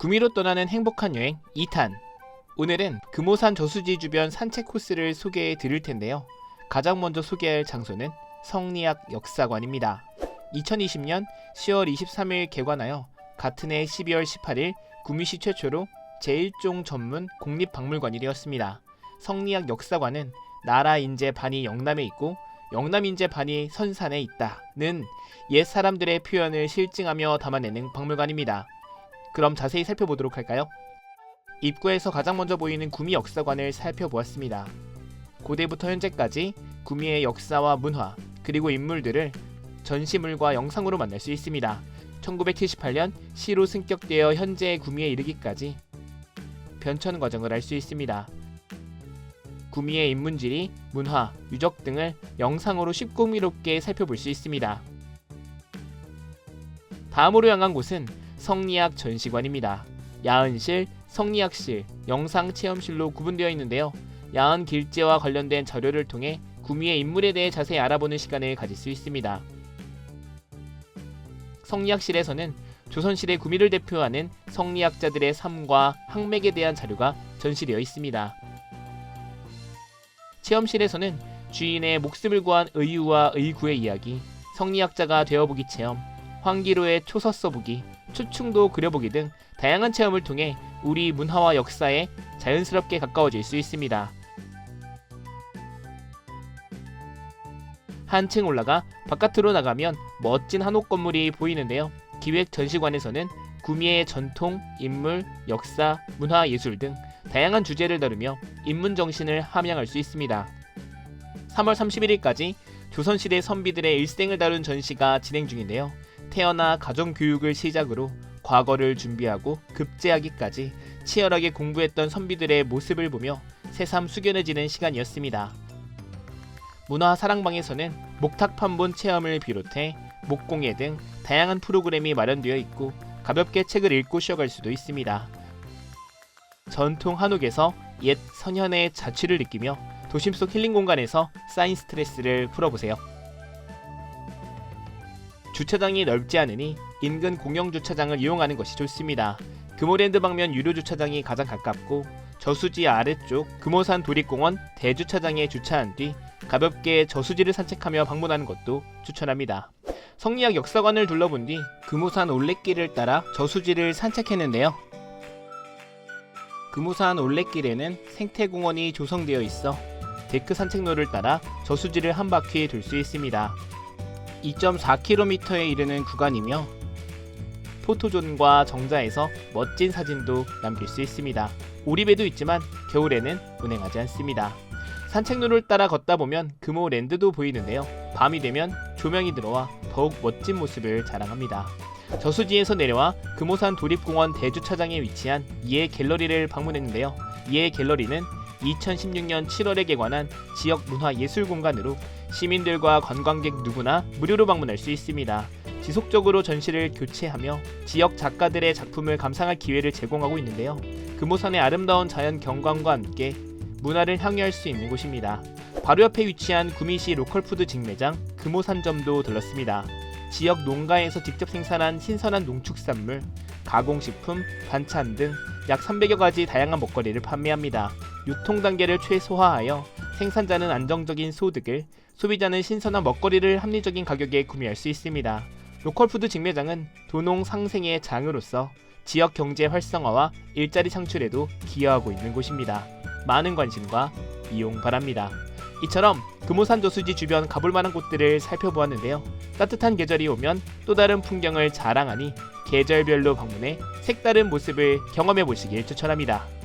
구미로 떠나는 행복한 여행 2탄. 오늘은 금오산 저수지 주변 산책 코스를 소개해 드릴 텐데요. 가장 먼저 소개할 장소는 성리학 역사관입니다. 2020년 10월 23일 개관하여 같은 해 12월 18일 구미시 최초로 제1종 전문 국립박물관이 되었습니다. 성리학 역사관은 나라 인제 반이 영남에 있고 영남 인제 반이 선산에 있다는 옛 사람들의 표현을 실증하며 담아내는 박물관입니다. 그럼 자세히 살펴보도록 할까요? 입구에서 가장 먼저 보이는 구미 역사관을 살펴보았습니다. 고대부터 현재까지 구미의 역사와 문화 그리고 인물들을 전시물과 영상으로 만날 수 있습니다. 1978년 시로 승격되어 현재의 구미에 이르기까지 변천 과정을 알 수 있습니다. 구미의 인문지리, 문화, 유적 등을 영상으로 쉽고 흥미롭게 살펴볼 수 있습니다. 다음으로 향한 곳은 성리학 전시관입니다. 야은실, 성리학실, 영상 체험실로 구분되어 있는데요. 야은 길제와 관련된 자료를 통해 구미의 인물에 대해 자세히 알아보는 시간을 가질 수 있습니다. 성리학실에서는 조선시대 구미를 대표하는 성리학자들의 삶과 학맥에 대한 자료가 전시되어 있습니다. 체험실에서는 주인의 목숨을 구한 의유와 의구의 이야기, 성리학자가 되어보기 체험, 황기로의 초서 써보기, 추충도 그려보기 등 다양한 체험을 통해 우리 문화와 역사에 자연스럽게 가까워질 수 있습니다. 한층 올라가 바깥으로 나가면 멋진 한옥 건물이 보이는데요. 기획 전시관에서는 구미의 전통, 인물, 역사, 문화, 예술 등 다양한 주제를 다루며 인문 정신을 함양할 수 있습니다. 3월 31일까지 조선시대 선비들의 일생을 다룬 전시가 진행 중인데요. 태어나 가정 교육을 시작으로 과거를 준비하고 급제하기까지 치열하게 공부했던 선비들의 모습을 보며 새삼 숙연해지는 시간이었습니다. 문화 사랑방에서는 목탁 판본 체험을 비롯해 목공예 등 다양한 프로그램이 마련되어 있고 가볍게 책을 읽고 쉬어갈 수도 있습니다. 전통 한옥에서 옛 선현의 자취를 느끼며 도심 속 힐링 공간에서 쌓인 스트레스를 풀어보세요. 주차장이 넓지 않으니 인근 공영 주차장을 이용하는 것이 좋습니다. 금호랜드 방면 유료 주차장이 가장 가깝고 저수지 아래쪽 금호산 도립공원 대주차장에 주차한 뒤 가볍게 저수지를 산책하며 방문하는 것도 추천합니다. 성리학 역사관을 둘러본 뒤 금호산 올레길을 따라 저수지를 산책했는데요. 금호산 올레길에는 생태공원이 조성되어 있어 데크 산책로를 따라 저수지를 한 바퀴 돌 수 있습니다. 2.4km에 이르는 구간이며 포토존과 정자에서 멋진 사진도 남길 수 있습니다. 오리배도 있지만 겨울에는 운행하지 않습니다. 산책로를 따라 걷다 보면 금호 랜드도 보이는데요. 밤이 되면 조명이 들어와 더욱 멋진 모습을 자랑합니다. 저수지에서 내려와 금호산 도립공원 대주차장에 위치한 이해 갤러리를 방문했는데요. 이해 갤러리는 2016년 7월에 개관한 지역 문화 예술 공간으로 시민들과 관광객 누구나 무료로 방문할 수 있습니다. 지속적으로 전시를 교체하며 지역 작가들의 작품을 감상할 기회를 제공하고 있는데요. 금호산의 아름다운 자연 경관과 함께 문화를 향유할 수 있는 곳입니다. 바로 옆에 위치한 구미시 로컬푸드 직매장 금호산점도 들렀습니다. 지역 농가에서 직접 생산한 신선한 농축산물, 가공식품, 반찬 등 약 300여 가지 다양한 먹거리를 판매합니다. 유통 단계를 최소화하여 생산자는 안정적인 소득을, 소비자는 신선한 먹거리를 합리적인 가격에 구매할 수 있습니다. 로컬푸드 직매장은 도농 상생의 장으로서 지역 경제 활성화와 일자리 창출에도 기여하고 있는 곳입니다. 많은 관심과 이용 바랍니다. 이처럼 금호산 저수지 주변 가볼 만한 곳들을 살펴보았는데요. 따뜻한 계절이 오면 또 다른 풍경을 자랑하니 계절별로 방문해 색다른 모습을 경험해 보시길 추천합니다.